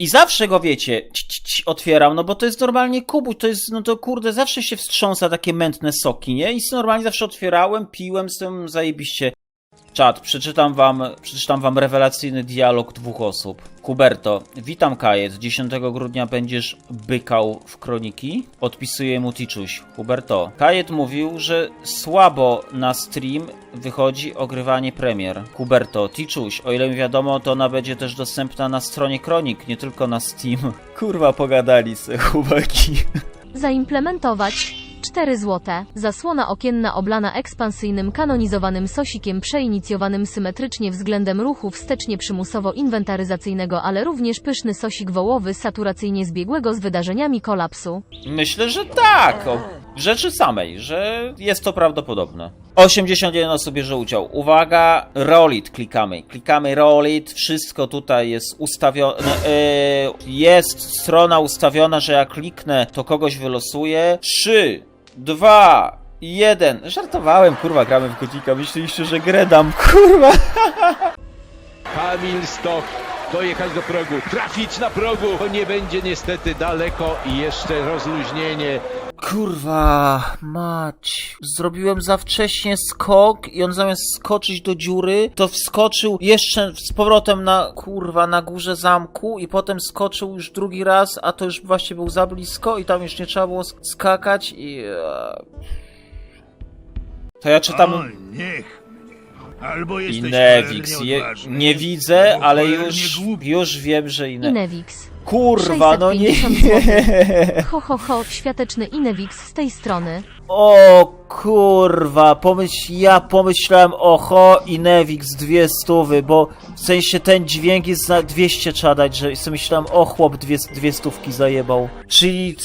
I zawsze go, wiecie, ci, ci, ci, otwieram, no bo to jest normalnie kubuś, to jest, no to kurde, zawsze się wstrząsa takie mętne soki, nie? I normalnie zawsze otwierałem, piłem z tym zajebiście. Czat, przeczytam wam, przeczytam wam rewelacyjny dialog dwóch osób. Kuberto, witam Kajet, 10 grudnia będziesz bykał w kroniki? Odpisuje mu Ticzuś. Huberto, Kajet mówił, że słabo na stream wychodzi ogrywanie premier. Huberto, Ticzuś, o ile mi wiadomo, to ona będzie też dostępna na stronie kronik, nie tylko na Steam. Kurwa, pogadali se chłopaki. Zaimplementować 4 złote. Zasłona okienna oblana ekspansyjnym kanonizowanym sosikiem przeinicjowanym symetrycznie względem ruchu wstecznie przymusowo inwentaryzacyjnego, ale również pyszny sosik wołowy saturacyjnie zbiegłego z wydarzeniami kolapsu. Myślę, że tak. O rzeczy samej, że jest to prawdopodobne. 81 osób bierze udział. Uwaga, Rolit klikamy. Klikamy Rolit. Wszystko tutaj jest ustawione. Yy, jest strona ustawiona, że jak kliknę, to kogoś wylosuję. 3, 2, 1. Żartowałem, kurwa, gramy w godzika. Myśleliście, że grę dam, kurwa. Kamil Stoch dojechać do progu, trafić na progu, to nie będzie niestety daleko i jeszcze rozluźnienie. Kurwa, mać. Zrobiłem za wcześnie skok i on zamiast skoczyć do dziury, to wskoczył jeszcze z powrotem na, kurwa, na górze zamku i potem skoczył już drugi raz, a to już właśnie był za blisko i tam już nie trzeba było sk- skakać i... e, To ja czytam... O, niech. Albo jesteś Inewix. Je, nie widzę, ale już, już wiem, że Ine... Inewix. Kurwa, no nie... 650 Ho ho ho, świateczny Inewix z tej strony. O kurwa, pomyśl, ja pomyślałem oho i Nevix dwie stówy, bo w sensie ten dźwięk jest za 200 trzeba dać, że sobie myślałem o chłop dwie, dwie stówki zajebał. Czyli,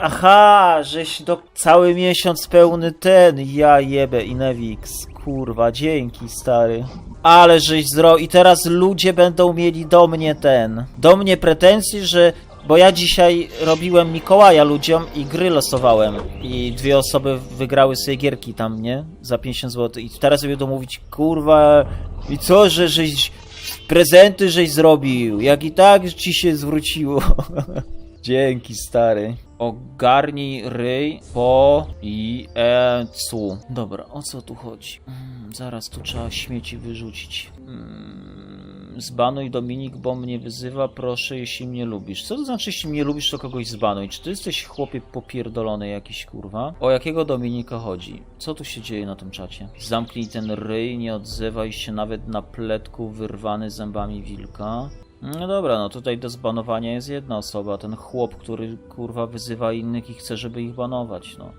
aha, żeś do cały miesiąc pełny ten, ja jebę i Nevix, kurwa, dzięki stary. Ale żeś zro... I teraz ludzie będą mieli do mnie ten, do mnie pretensje, że bo ja dzisiaj robiłem Mikołaja ludziom i gry losowałem. I dwie osoby wygrały sobie gierki tam, nie? Za 50 zł. I teraz sobie będą mówić, kurwa, i co, że żeś prezenty żeś zrobił? Jak i tak ci się zwróciło. Dzięki, stary. Ogarnij ryj po i e cu. Dobra, o co tu chodzi? Mm, zaraz tu trzeba śmieci wyrzucić. Mm, zbanuj Dominik, bo mnie wyzywa, proszę, jeśli mnie lubisz. Co to znaczy, jeśli mnie lubisz, to kogoś zbanuj? Czy ty jesteś chłopie popierdolony jakiś, kurwa? O jakiego Dominika chodzi? Co tu się dzieje na tym czacie? Zamknij ten ryj, nie odzywaj się nawet na pletku wyrwany zębami wilka. No dobra, no tutaj do zbanowania jest jedna osoba, ten chłop, który kurwa wyzywa innych i chce, żeby ich banować, no.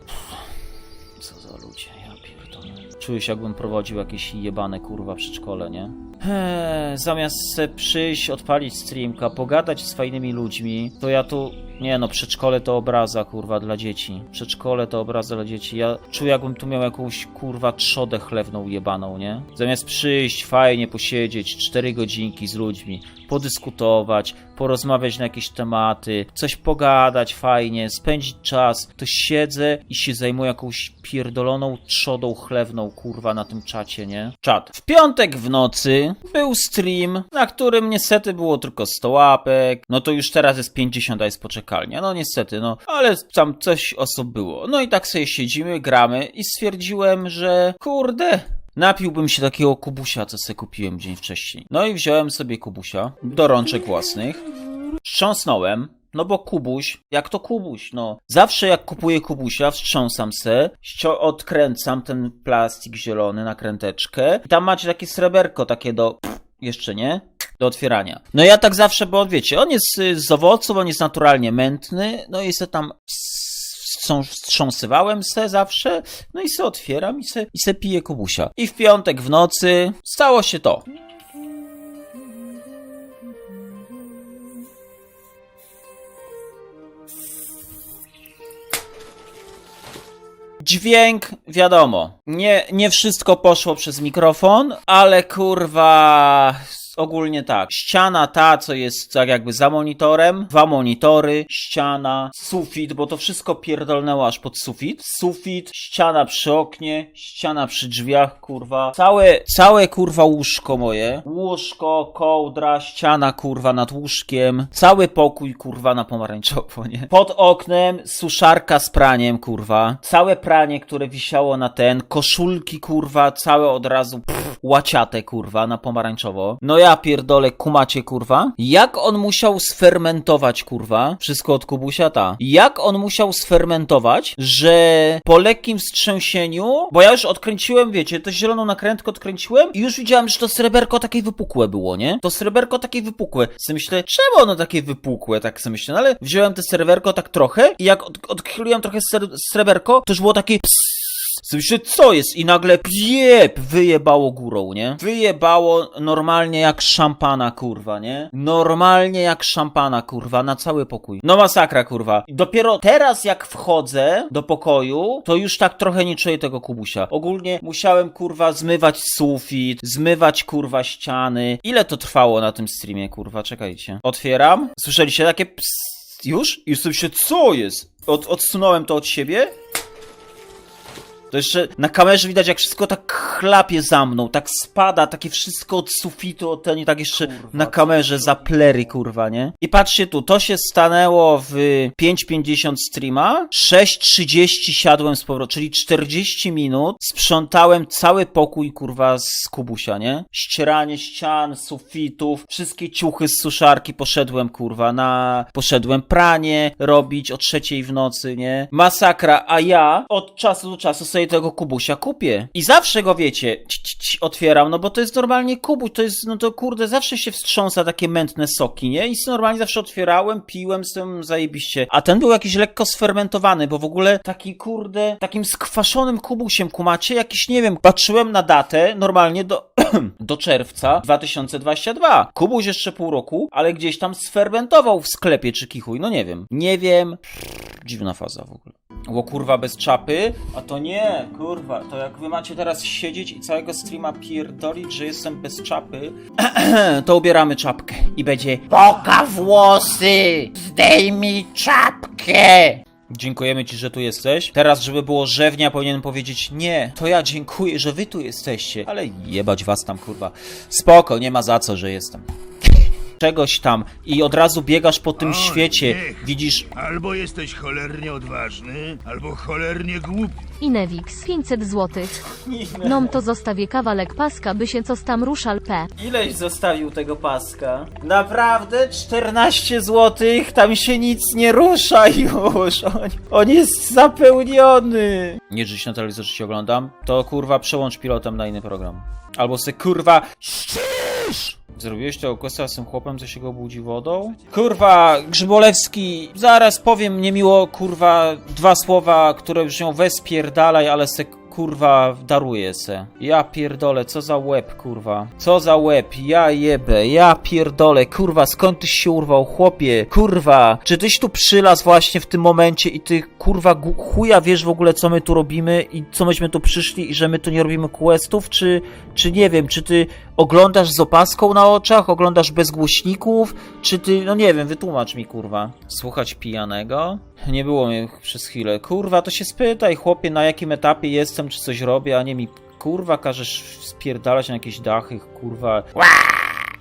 Co za ludzie, ja pierdolę. Czuję się jakbym prowadził jakieś jebane kurwa przedszkole, nie? Eee, zamiast przyjść, odpalić streamka, pogadać z fajnymi ludźmi, to ja tu... Nie no, przedszkole to obraza, kurwa, dla dzieci. Przedszkole to obraza dla dzieci. Ja czuję, jakbym tu miał jakąś, kurwa, trzodę chlewną jebaną, nie? Zamiast przyjść, fajnie posiedzieć, cztery godzinki z ludźmi, podyskutować, porozmawiać na jakieś tematy, coś pogadać fajnie, spędzić czas, to siedzę i się zajmuję jakąś pierdoloną trzodą chlewną, kurwa, na tym czacie, nie? Czat. W piątek w nocy był stream, na którym niestety było tylko 100 łapek, no to już teraz jest 50, a jest poczekalnia, no niestety, no, ale tam coś osób było. No i tak sobie siedzimy, gramy i stwierdziłem, że kurde, Napiłbym się takiego kubusia, co sobie kupiłem dzień wcześniej. No i wziąłem sobie kubusia do rączek własnych. Wstrząsnąłem, no bo kubuś, jak to kubuś, no. Zawsze jak kupuję kubusia, wstrząsam se, odkręcam ten plastik zielony na kręteczkę i tam macie takie sreberko, takie do... Jeszcze nie? Do otwierania. No ja tak zawsze, bo wiecie, on jest y, z owoców, on jest naturalnie mętny, no i se tam wstrząs- wstrząsywałem se zawsze, no i se otwieram i se, i se piję kubusia. I w piątek w nocy stało się to. Dźwięk, wiadomo, nie, nie wszystko poszło przez mikrofon, ale kurwa, ogólnie tak. Ściana ta, co jest tak jakby za monitorem, dwa monitory, ściana, sufit, bo to wszystko pierdolnęło aż pod sufit. Sufit, ściana przy oknie, ściana przy drzwiach, kurwa. Całe, całe kurwa łóżko moje. Łóżko, kołdra, ściana kurwa nad łóżkiem. Cały pokój kurwa na pomarańczowo, nie? Pod oknem suszarka z praniem, kurwa. Całe pranie, które wisiało na ten, koszulki, kurwa, całe od razu, pff, łaciate, kurwa, na pomarańczowo. No ja pierdolę, kumacie, kurwa. Jak on musiał sfermentować, kurwa, wszystko od Kubusia, ta. Jak on musiał sfermentować, że po lekkim wstrzęsieniu, bo ja już odkręciłem, wiecie, to zieloną nakrętkę odkręciłem i już widziałem, że to sreberko takie wypukłe było, nie? To sreberko takie wypukłe. Sobie myślę, czemu ono takie wypukłe, tak sobie myślę, no ale wziąłem te sreberko tak trochę i jak od, odchyliłem trochę sreberko, to już było takie psss. Myślę, co jest? I nagle piep wyjebało górą, nie? Wyjebało normalnie jak szampana, kurwa, nie? Normalnie jak szampana, kurwa, na cały pokój. No masakra, kurwa. Dopiero teraz jak wchodzę do pokoju, to już tak trochę nie czuję tego kubusia. Ogólnie musiałem, kurwa, zmywać sufit, zmywać, kurwa, ściany. Ile to trwało na tym streamie, kurwa? Czekajcie. Otwieram. Słyszeliście takie psst? Już? I sobie co jest? Od, odsunąłem to od siebie to jeszcze na kamerze widać, jak wszystko tak chlapie za mną, tak spada, takie wszystko od sufitu, od ten i tak jeszcze na kamerze zaplery, kurwa, nie? I patrzcie tu, to się stanęło w 5.50 streama, 6.30 siadłem z powrotem, czyli 40 minut sprzątałem cały pokój, kurwa, z kubusia, nie? Ścieranie ścian, sufitów, wszystkie ciuchy z suszarki poszedłem, kurwa, na... poszedłem pranie robić o trzeciej w nocy, nie? Masakra, a ja od czasu do czasu sobie tego kubusia kupię. I zawsze go, wiecie, ci, ci, ci, otwieram, no bo to jest normalnie kubuś, to jest, no to kurde, zawsze się wstrząsa takie mętne soki, nie? I normalnie zawsze otwierałem, piłem z tym zajebiście. A ten był jakiś lekko sfermentowany, bo w ogóle taki, kurde, takim skwaszonym kubusiem, kumacie, jakiś, nie wiem, patrzyłem na datę, normalnie do, do czerwca 2022. Kubuś jeszcze pół roku, ale gdzieś tam sfermentował w sklepie czy kichuj, no nie wiem. Nie wiem. Dziwna faza w ogóle. Ło kurwa bez czapy? A to nie, kurwa, to jak wy macie teraz siedzieć i całego streama pierdolić, że jestem bez czapy, to ubieramy czapkę i będzie Poka włosy! Zdejmij czapkę! Dziękujemy ci, że tu jesteś. Teraz, żeby było rzewnia, powinienem powiedzieć nie. To ja dziękuję, że wy tu jesteście. Ale jebać was tam, kurwa. Spoko, nie ma za co, że jestem. Czegoś tam i od razu biegasz po tym O, świecie. niech. Widzisz Albo jesteś cholernie odważny, albo cholernie głupi. Inewix 500 zł. Nom to zostawię kawałek paska, by się co tam ruszal p. Ileś zostawił tego paska? Naprawdę? 14 zł? Tam się nic nie rusza już. On, on jest zapełniony. Nie, że się na telewizorze się oglądam, to kurwa przełącz pilotem na inny program. Albo se kurwa Zrobiłeś tego questa z tym chłopem, co się go budzi wodą? Kurwa, Grzybolewski, zaraz powiem niemiło, kurwa, dwa słowa, które już ją wespierdalaj, ale se kurwa daruję se. Ja pierdolę, co za łeb, kurwa. Co za łeb, ja jebę, ja pierdolę, kurwa, skąd tyś się urwał, chłopie? Kurwa, czy tyś tu przylazł właśnie w tym momencie i ty, kurwa, chuja wiesz w ogóle, co my tu robimy i co myśmy tu przyszli i że my tu nie robimy questów, czy, czy nie wiem, czy ty oglądasz z opaską na oczach, oglądasz bez głośników, czy ty, no nie wiem, wytłumacz mi, kurwa. Słuchać pijanego? Nie było mnie przez chwilę. Kurwa, to się spytaj, chłopie, na jakim etapie jestem, czy coś robię, a nie mi, kurwa, każesz spierdalać na jakieś dachy, kurwa. Ła!